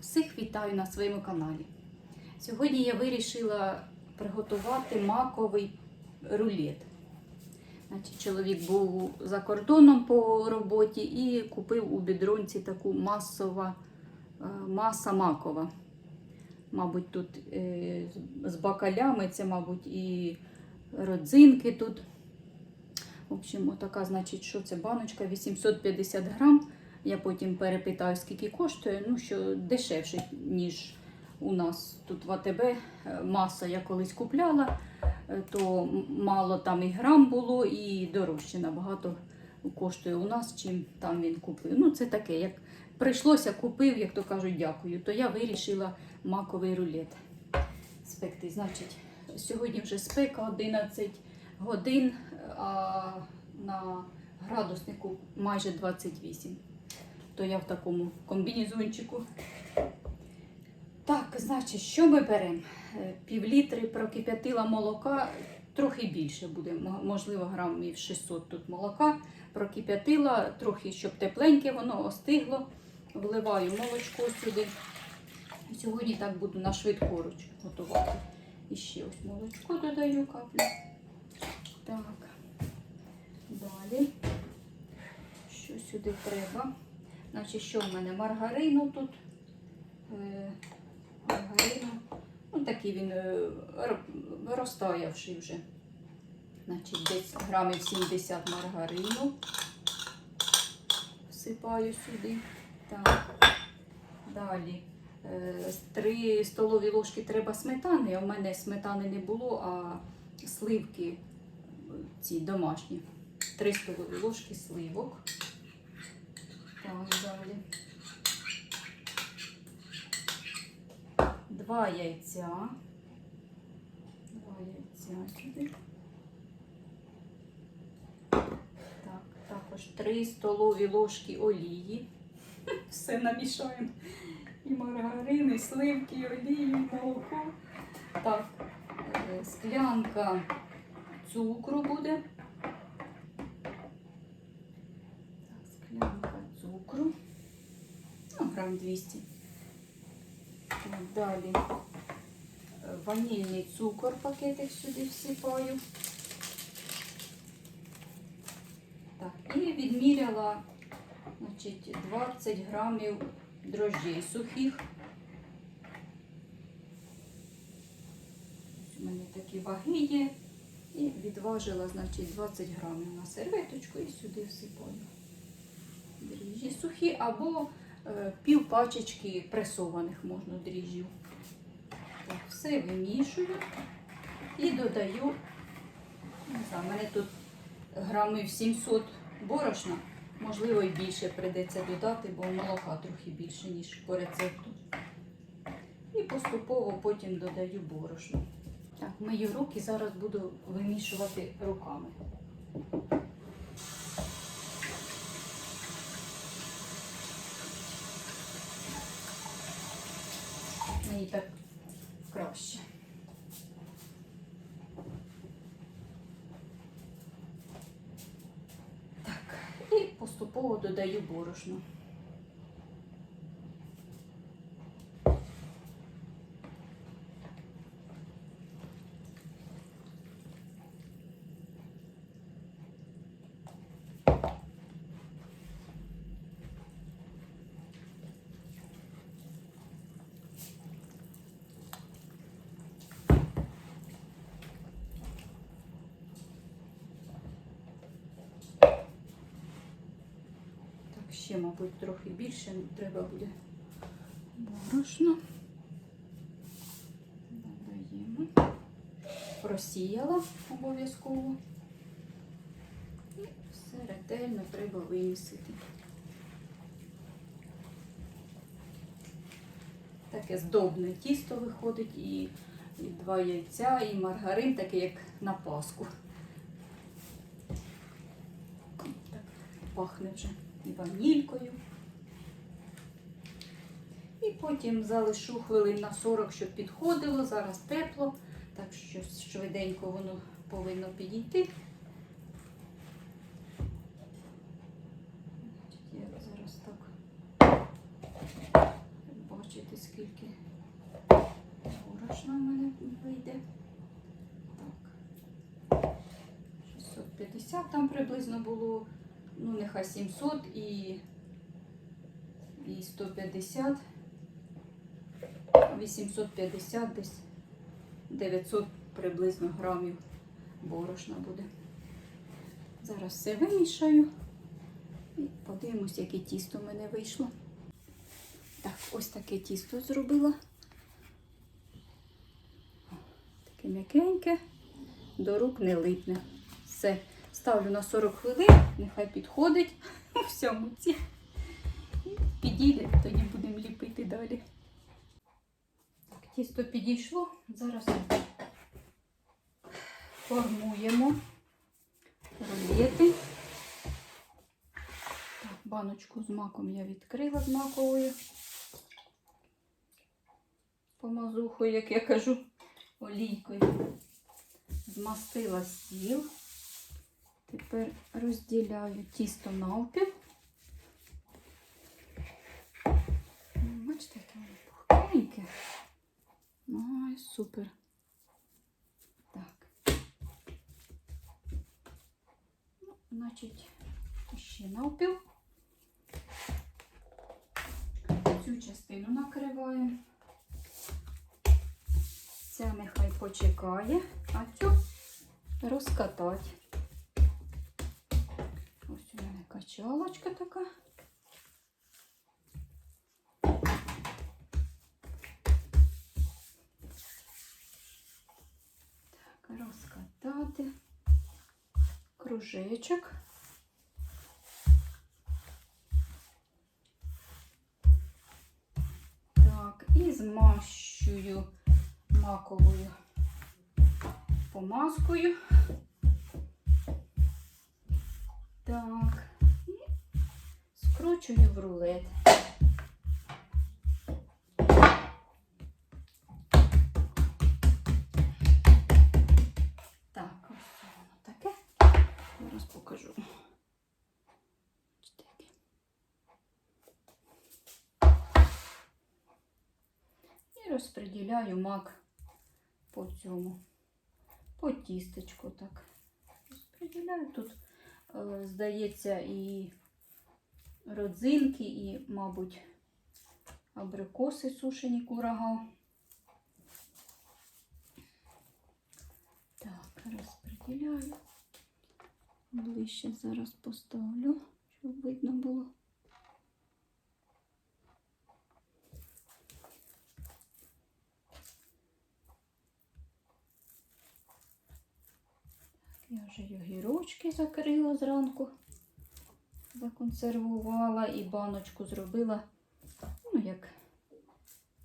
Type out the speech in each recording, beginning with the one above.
Всіх вітаю на своєму каналі. Сьогодні я вирішила приготувати маковий рулет. Значить, чоловік був за кордоном по роботі і купив у бідронці таку масова е, маса макова. Мабуть, тут е, з бакалями, це, мабуть, і родзинки тут. В общем, отака, значить, що це баночка 850 грам. Я потім перепитаю, скільки коштує. Ну, що дешевше, ніж у нас тут в АТБ. Е, Маса я колись купляла, е, то мало там і грам було, і дорожче набагато коштує у нас, чим там він купив. Ну, це таке, як прийшлося, купив, як то кажуть, дякую. То я вирішила маковий рулет спекти. Значить, сьогодні вже спека 11 годин, а на градуснику майже 28. То я в такому комбінезончику. Так, значить, що ми беремо? Е, Півлітри прокип'ятила молока, трохи більше буде, можливо, грамів 600 тут молока. Прокип'ятила, трохи, щоб тепленьке, воно остигло. Вливаю молочко сюди. Сьогодні так буду на швидкоруч готувати. І ще ось молочко додаю каплю. Так. Далі. Що сюди треба? Значить, що в мене? Маргарину тут. Е, маргарину. Ну, такий він е, розтаявший вже. Значить, десь грамів 70 маргарину. Всипаю сюди. Так. Далі. Е, Три столові ложки треба сметани, а в мене сметани не було, а сливки ці домашні. Три столові ложки сливок. Далі. Два яйця. Два яйця сюди. Так, також три столові ложки олії. Все намішаємо. І маргарин, і сливки, і олію, і молоко. Так, е, склянка цукру буде. Так, склянка цукру. Ну, грам 200. Так, далі е, ванільний цукор пакетик сюди всипаю. Так, і відміряла значить, 20 грамів дрожжей сухих. У мене такі ваги є. І відважила, значить, 20 грамів на серветочку і сюди всипаю. Дріжджі сухі або е, пів пачечки пресованих можна дріжджів. Так, все вимішую і додаю, не знаю, в мене тут грамів 700 борошна. Можливо, і більше прийдеться додати, бо молока трохи більше, ніж по рецепту. І поступово потім додаю борошно. Так, мию руки, зараз буду вимішувати руками. Мені так краще. Так, і поступово додаю борошно. Так, ще, мабуть, трохи більше треба буде борошно. Додаємо. Просіяла обов'язково. І все ретельно треба вимісити. Таке здобне тісто виходить, і, і два яйця, і маргарин, такий як на Пасху. Так, пахне вже і ванількою. І потім залишу хвилин на 40, щоб підходило. Зараз тепло, так що швиденько воно повинно підійти. Я зараз так бачите, скільки борошна в мене вийде. Так. 650 там приблизно було, ну нехай 700 і, і 150. 850 десь 900 приблизно грамів борошна буде. Зараз все вимішаю і подивимось, яке тісто в мене вийшло. Так, ось таке тісто зробила. Таке м'якеньке, до рук не липне. Все, ставлю на 40 хвилин, нехай підходить у всьому ці. Підійде, тоді будемо ліпити далі. Так, тісто підійшло. Зараз формуємо рулети. Так, баночку з маком я відкрила з маковою. Помазухою, як я кажу, олійкою. Змастила стіл. Тепер розділяю тісто навпіл. Бачите, яке воно пухкеньке. Ой, супер. Так. Ну, значить, ще навпіл. Цю частину накриваємо. Ця нехай почекає, а цю розкатати. Качалочка така. Так, розкатати кружечок. Так, і змащую маковою помазкою. Так, скручую в рулет. Так, ось воно таке. Зараз покажу. І розподіляю мак по цьому, по тістечку так. Розподіляю тут, е, здається, і родзинки, і, мабуть, абрикоси сушені курага. Так, розподіляю. Ближче зараз поставлю, щоб видно було. Я вже огірочки закрила зранку, законсервувала і баночку зробила, ну, як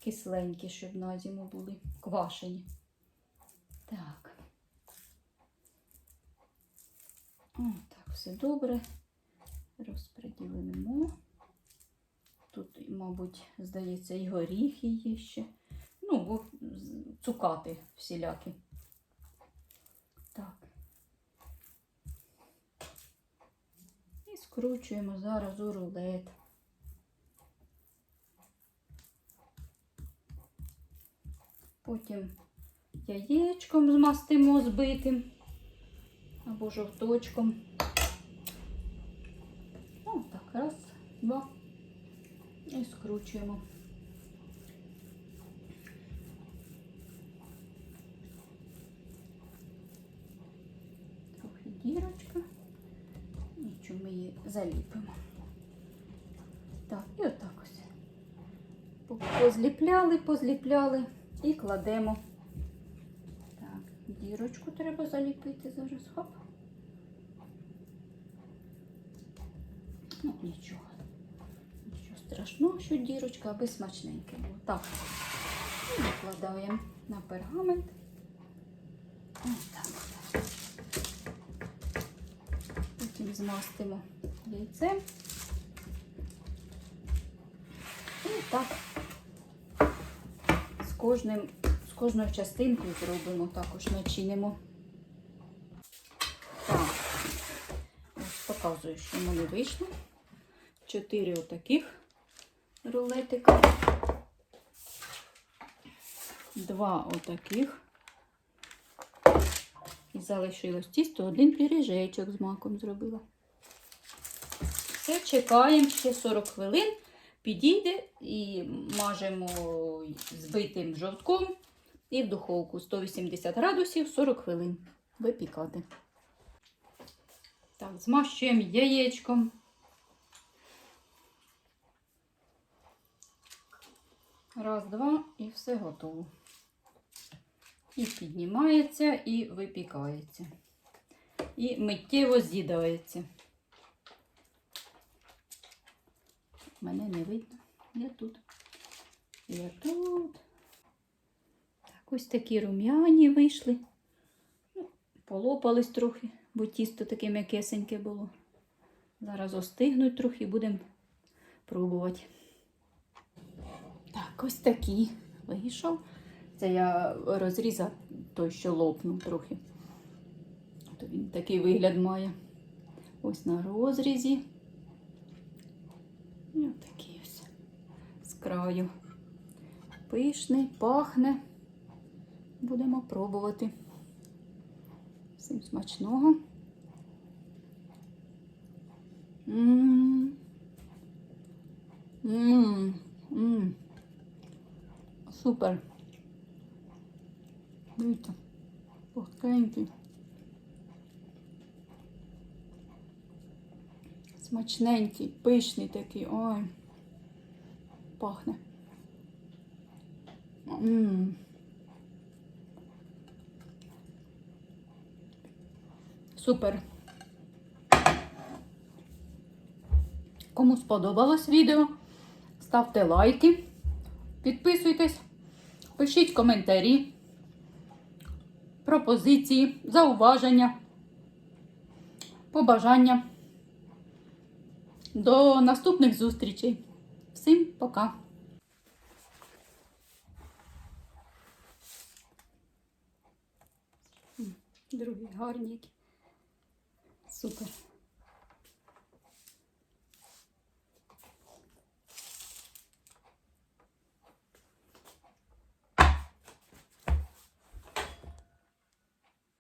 кисленькі, щоб на зиму були квашені. Так. О, так, все добре. Розподілимо. Тут, мабуть, здається, і горіхи є ще. Ну, цукати всілякі. Так. І скручуємо зараз у рулет. Потім яєчком змастимо збитим або жовточком. О, так, раз, два. І скручуємо. Трохи дірочка. Заліпимо. Так, і отак ось. Позліпляли, позліпляли і кладемо. Так, дірочку треба заліпити зараз. Хоп. Ну, нічого. Нічого страшного, що дірочка, аби смачненьке було. Так, і викладаємо на пергамент. Ось так. Потім змастимо яйцем. І так з кожним, з кожною частинкою зробимо, також начинимо. Так, показую, що в мене вийшло. Чотири отаких рулетика. два отаких. І залишилось тісто, один пиріжечок з маком зробила. Все, чекаємо ще 40 хвилин, підійде і мажемо збитим жовтком і в духовку 180 градусів 40 хвилин випікати. Так, змащуємо яєчком. Раз, два і все готово. І піднімається, і випікається. І миттєво з'їдається. Мене не видно. Я тут. Я тут. Так, ось такі рум'яні вийшли. Ну, Полопались трохи, бо тісто таке м'якесеньке було. Зараз остигнуть трохи, будемо пробувати. Так, ось такі вийшов. Це я розрізав той, що лопнув трохи. То він такий вигляд має. Ось на розрізі. І отакий ось з краю. Пишний, пахне. Будемо пробувати. Всім смачного. М. М. М. Супер. Пухкенький. Смачненький, пишний такий. Ой. Пахне. М. Супер. Кому сподобалось відео, ставте лайки, підписуйтесь, пишіть коментарі, пропозиції, зауваження, побажання. До наступних зустрічей. Всім пока! Другі гарні. Супер.